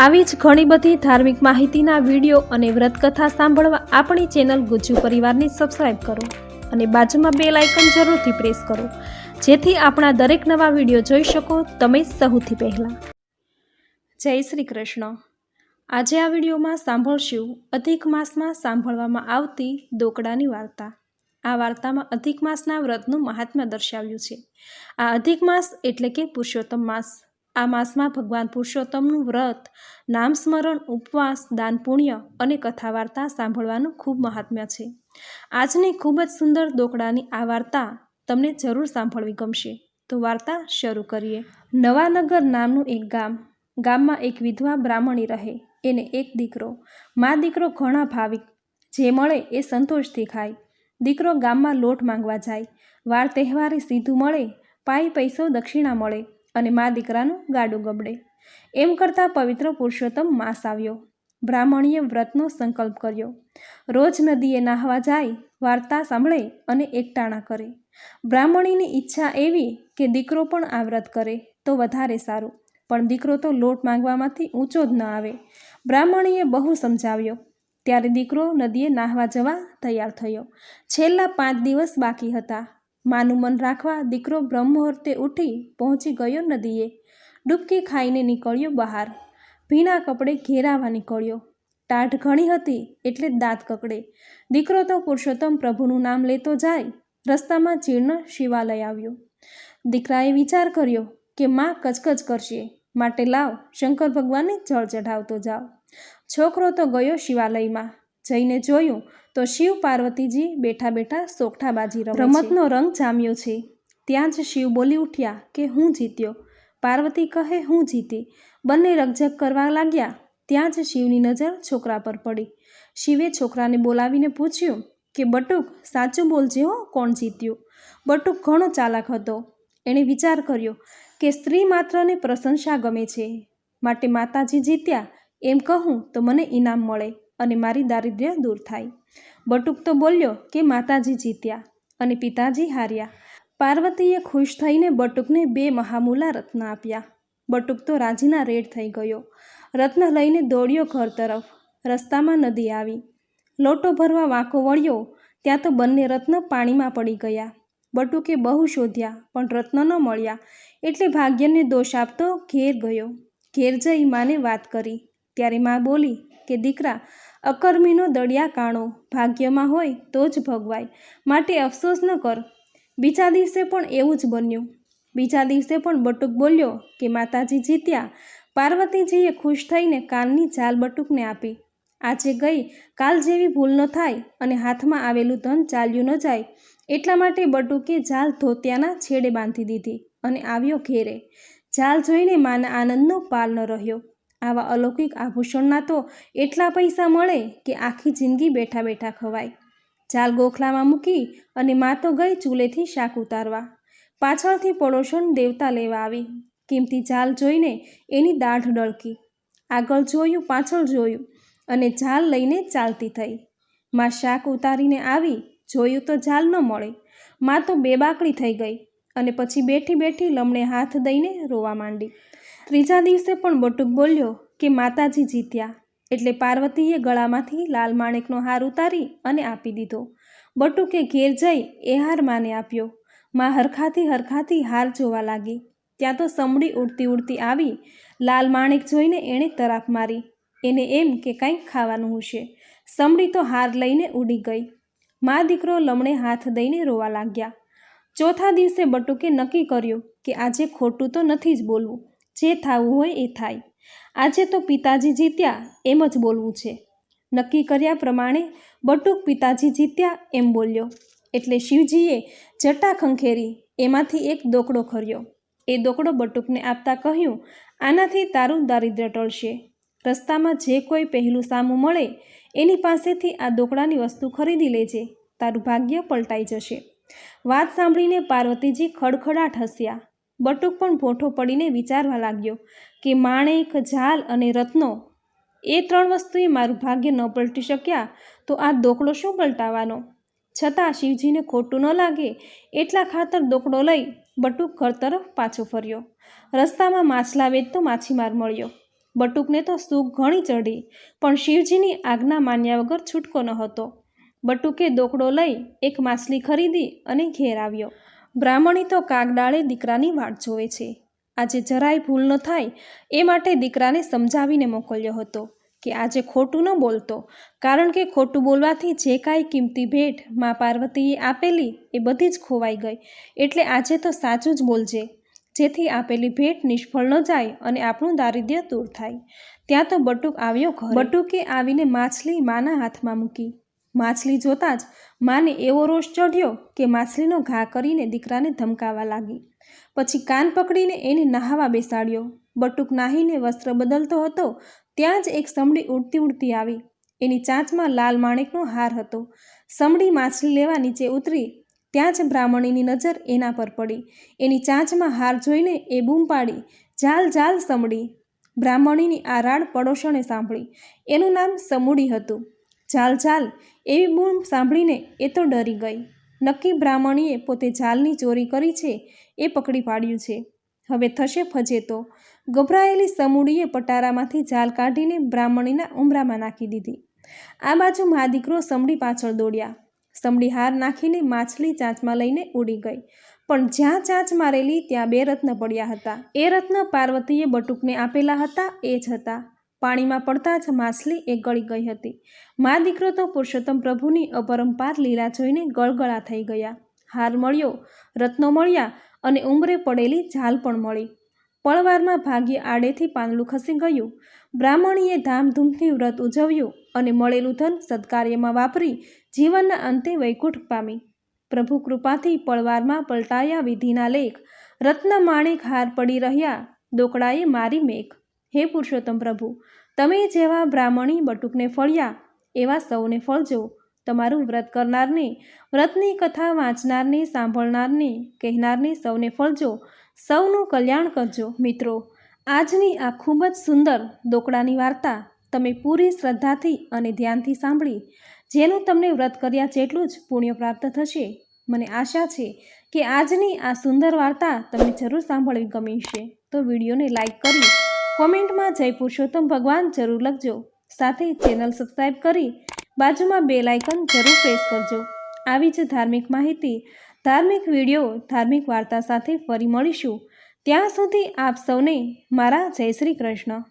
આવી જ ઘણી બધી ધાર્મિક માહિતીના વીડિયો અને વ્રતકથા સાંભળવા આપણી ચેનલ ગુજ્જુ પરિવારને સબસ્ક્રાઈબ કરો અને બાજુમાં બે લાઇકન જરૂરથી પ્રેસ કરો. જેથી આપણા દરેક નવા વીડિયો જોઈ શકો તમે સૌથી પહેલાં. જય શ્રી કૃષ્ણ. આજે આ વિડીયોમાં સાંભળશું અધિક માસમાં સાંભળવામાં આવતી દોકડાની વાર્તા. આ વાર્તામાં અધિક માસના વ્રતનું મહાત્મ્ય દર્શાવ્યું છે. આ અધિક માસ એટલે કે પુરુષોત્તમ માસ. આ માસમાં ભગવાન પુરુષોત્તમનું વ્રત, નામ સ્મરણ, ઉપવાસ, દાન, પુણ્ય અને કથા વાર્તા સાંભળવાનું ખૂબ મહાત્મ્ય છે. આજની ખૂબ જ સુંદર દોકડાની આ વાર્તા તમને જરૂર સાંભળવી ગમશે. તો વાર્તા શરૂ કરીએ. નવાનગર નામનું એક ગામ. ગામમાં એક વિધવા બ્રાહ્મણી રહે. એને એક દીકરો. મા દીકરો ઘણા ભાવિક. જે મળે એ સંતોષથી ખાય દીકરો ગામમાં લોટ માંગવા જાય. વાર તહેવારે સીધું મળે. પાય પૈસો દક્ષિણા મળે. અને મા દીકરાનું ગાડું ગબડે. એમ કરતાં પવિત્ર પુરુષોત્તમ માસ આવ્યો. બ્રાહ્મણીએ વ્રતનો સંકલ્પ કર્યો. રોજ નદીએ નાહવા જાય, વાર્તા સાંભળે અને એકટાણા કરે. બ્રાહ્મણીની ઈચ્છા એવી કે દીકરો પણ આ વ્રત કરે તો વધારે સારું. પણ દીકરો તો લોટ માંગવામાંથી ઊંચો જ ન આવે. બ્રાહ્મણીએ બહુ સમજાવ્યો. ત્યારે દીકરો નદીએ નાહવા જવા તૈયાર થયો. છેલ્લા પાંચ દિવસ બાકી હતા. માનું મન રાખવા દીકરો બ્રહ્મુહૂર્તે ઉઠી પહોંચી ગયો નદીએ. ડૂબકી ખાઈને નીકળ્યો બહાર. ભીના કપડે ઘેરાવા નીકળ્યો. ટાઢ ઘણી હતી એટલે દાંત કકડે. દીકરો તો પુરુષોત્તમ પ્રભુનું નામ લેતો જાય, રસ્તામાં જીર્ણ શિવાલય આવ્યો. દીકરાએ વિચાર કર્યો કે માં કચકચ કરશે. માટે લાવ, શંકર ભગવાનને જળ ચઢાવતો જાઓ છોકરો તો ગયો શિવાલયમાં. જઈને જોયું તો શિવ પાર્વતીજી બેઠા બેઠા સોગઠાબાજી રમે રમતનો રંગ જામ્યો છે. ત્યાં જ શિવ બોલી ઉઠ્યા કે હું જીત્યો. પાર્વતી કહે, હું જીતી. બંને રકઝક કરવા લાગ્યા. ત્યાં જ શિવની નજર છોકરા પર પડી. શિવે છોકરાને બોલાવીને પૂછ્યું કે, બટુક, સાચું બોલજે હો કોણ જીત્યું? બટુક ઘણો ચાલાક હતો. એણે વિચાર કર્યો કે, સ્ત્રી માત્રને પ્રશંસા ગમે છે. માટે માતાજી જીત્યા. એમ કહું તો મને ઇનામ મળે. અને મારી દારિદ્ર્ય દૂર થાય. બટુક તો બોલ્યો કે માતાજી જીત્યા અને પિતાજી હાર્યા. પાર્વતીએ ખુશ થઈને બટુકને બે મહામૂલા રત્ન આપ્યા. બટુક તો રાજીના રેડ થઈ ગયો. રત્ન લઈને દોડ્યો ઘર તરફ. રસ્તામાં નદી આવી. લોટો ભરવા વાંકો વળ્યો. ત્યાં તો બંને રત્ન પાણીમાં પડી ગયા. બટુકે બહુ શોધ્યા, પણ રત્ન ન મળ્યા. એટલે ભાગ્યને દોષ આપતો ઘેર ગયો. ઘેર જઈ માને વાત કરી. ત્યારે મા બોલી કે, દીકરા અકર્મીનો દળિયા કાણો ભાગ્યમાં હોય તો જ ભગવાય. માટે અફસોસ ન કર. બીજા દિવસે પણ એવું જ બન્યું. બીજા દિવસે પણ બટુક બોલ્યો કે માતાજી જીત્યા. પાર્વતીજીએ ખુશ થઈને કાનની ચાલ બટુકને આપી. આજે ગઈ. કાલ જેવી ભૂલ ન થાય અને હાથમાં આવેલું ધન ચાલ્યું ન જાય. એટલા માટે બટુકે જાલ ધોતિયાના છેડે બાંધી દીધી અને આવ્યો ઘેરે. જાલ જોઈને માના આનંદનો પાલ ન રહ્યો. આવા અલૌકિક આભૂષણના તો એટલા પૈસા મળે કે આખી જિંદગી બેઠા બેઠા ખવાય. જાલ ગોખલામાં મૂકી અને મા તો ગઈ ચૂલેથી શાક ઉતારવા. પાછળથી પડોશણ દેવતા લેવા આવી. કિંમતી જાલ જોઈને એની દાઢ ડળકી. આગળ જોયું, પાછળ જોયું અને જાલ લઈને ચાલતી થઈ. માં શાક ઉતારીને આવી, જોયું તો જાલ ન મળે. માં તો બેબાકડી થઈ ગઈ અને પછી બેઠી બેઠી લમણે હાથ દઈને રોવા માંડી. ત્રીજા દિવસે પણ બટુક બોલ્યો કે માતાજી જીત્યા. એટલે પાર્વતીએ ગળામાંથી લાલ માણેકનો હાર ઉતારી અને આપી દીધો. બટુકે ઘેર જઈ એ હાર માને આપ્યો. માં હરખાથી હરખાથી હાર જોવા લાગી. ત્યાં તો સમડી ઉડતી ઉડતી આવી લાલ માણેક જોઈને એણે તરાપ મારી. એને એમ કે કંઈક ખાવાનું હશે. સમડી તો હાર લઈને ઉડી ગઈ. મા દીકરો લમણે હાથ દઈને રોવા લાગ્યા. ચોથા દિવસે બટુકે નક્કી કર્યું કે આજે ખોટું તો નથી જ બોલવું. જે થવું હોય એ થાય. આજે તો પિતાજી જીત્યા એમ જ બોલવું છે. નક્કી કર્યા પ્રમાણે બટુક પિતાજી જીત્યા એમ બોલ્યો. એટલે શિવજીએ જટા ખંખેરી એમાંથી એક દોકડો ખર્યો. એ દોકડો બટુકને આપતા કહ્યું, આનાથી તારું દારિદ્ર્ય ટળશે. રસ્તામાં જે કોઈ પહેલું સામું મળે, એની પાસેથી આ દોકડાની વસ્તુ ખરીદી લેજે. તારું ભાગ્ય પલટાઈ જશે. વાત સાંભળીને પાર્વતીજી ખડખડાટ હસ્યા. બટુક પણ ભોઠો પડીને વિચારવા લાગ્યો કે માણેક ઝાલ અને રત્નો એ ત્રણ વસ્તુએ મારું ભાગ્ય ન પલટી શક્યા તો આ દોકડો શું પલટાવાનો છતાં શિવજીને ખોટું ન લાગે એટલા ખાતર દોકડો લઈ બટુક ઘર તરફ પાછો ફર્યો. રસ્તામાં માછલા વેચતો માછીમાર મળ્યો. બટુકને તો સુખ ઘણી ચઢી, પણ શિવજીની આજ્ઞા માન્યા વગર છૂટકો ન હતો. બટુકે દોકડો લઈ એક માછલી ખરીદી અને ઘેર આવ્યો. બ્રાહ્મણી તો કાગડાળે દીકરાની વાટ જોવે છે. આજે જરાય ભૂલ ન થાય એ માટે દીકરાને સમજાવીને મોકલ્યો હતો કે આજે ખોટું ન બોલતો. કારણ કે ખોટું બોલવાથી જે કાંઈ કિંમતી ભેટ મા પાર્વતીએ આપેલી એ બધી જ ખોવાઈ ગઈ. એટલે આજે તો સાચું જ બોલજે. જેથી આપેલી ભેટ નિષ્ફળ ન જાય અને આપણું દારિદ્ર્ય દૂર થાય. ત્યાં તો બટુક આવ્યો બટુકે આવીને માછલી માના હાથમાં મૂકી. માછલી જોતાં જ માને એવો રોષ ચઢ્યો કે માછલીનો ઘા કરીને દીકરાને ધમકાવા લાગી. પછી કાન પકડીને એને નહાવા બેસાડ્યો. બટુક નાહીને વસ્ત્ર બદલતો હતો. ત્યાં જ એક સમડી ઉડતી ઉડતી આવી. એની ચાંચમાં લાલ માણેકનો હાર હતો. સમડી માછલી લેવા નીચે ઉતરી. ત્યાં જ બ્રાહ્મણીની નજર એના પર પડી. એની ચાંચમાં હાર જોઈને એ બૂમ પાડી. જાલ જાલ, સમડી. બ્રાહ્મણીની આ રાડ પડોશણે સાંભળી. એનું નામ સમુડી હતું. જાલ ચાલ. એવી બૂમ સાંભળીને એ તો ડરી ગઈ. નક્કી બ્રાહ્મણીએ પોતે જાલની ચોરી કરી છે એ પકડી પાડ્યું છે. હવે થશે ફજેતો ગભરાયેલી સમુડીએ પટારામાંથી જાલ કાઢીને બ્રાહ્મણીના ઉમરામાં નાખી દીધી. આ બાજુ મા દીકરો સમડી પાછળ દોડ્યા. સમડી હાર નાખીને માછલી ચાંચમાં લઈને ઉડી ગઈ. પણ જ્યાં ચાંચ મારેલી ત્યાં બે રત્ન પડ્યા હતા. એ રત્ન પાર્વતીએ બટુકને આપેલા હતા, એ જ હતા. પાણીમાં પડતા જ માછલી એ ગળી ગઈ હતી. મા દીકરો તો પુરુષોત્તમ પ્રભુની અપરંપાર લીલા જોઈને ગળગળા થઈ ગયા. હાર મળ્યો, રત્નો મળ્યા અને ઉંમરે પડેલી ઝાલ પણ મળી. પળવારમાં ભાગ્ય આડેથી પાંદડું ખસી ગયું. બ્રાહ્મણીએ ધામધૂમથી વ્રત ઉજવ્યું અને મળેલું ધન સત્કાર્યમાં વાપરી જીવનના અંતે વૈકુંઠ પામી. પ્રભુ કૃપાથી પળવારમાં પલટાયા વિધિના લેખ. રત્ન માણેક હાર પડી રહ્યા, દોકડાએ મારી મેઘ હે પુરુષોત્તમ પ્રભુ, તમે જેવા બ્રાહ્મણી બટુકને ફળ્યા, એવા સૌને ફળજો. તમારું વ્રત કરનારને, વ્રતની કથા વાંચનારને, સાંભળનારને, કહેનારને સૌને ફળજો. સૌનું કલ્યાણ કરજો. મિત્રો, આજની આ ખૂબ જ સુંદર દોકડાની વાર્તા તમે પૂરી શ્રદ્ધાથી અને ધ્યાનથી સાંભળી. જેનું તમને વ્રત કર્યા જેટલું જ પુણ્ય પ્રાપ્ત થશે. મને આશા છે કે આજની આ સુંદર વાર્તા તમને જરૂર સાંભળવી ગમી છે તો વિડીયોને લાઈક કરી કોમેન્ટમાં જય પુરુષોત્તમ ભગવાન જરૂર લખજો. સાથે ચેનલ સબસ્ક્રાઈબ કરી બાજુમાં બે આઇકન જરૂર પ્રેસ કરજો. આવી જ ધાર્મિક માહિતી, ધાર્મિક વીડિયો, ધાર્મિક વાર્તા સાથે ફરી મળીશું. ત્યાં સુધી આપ સૌને મારા જય શ્રી કૃષ્ણ.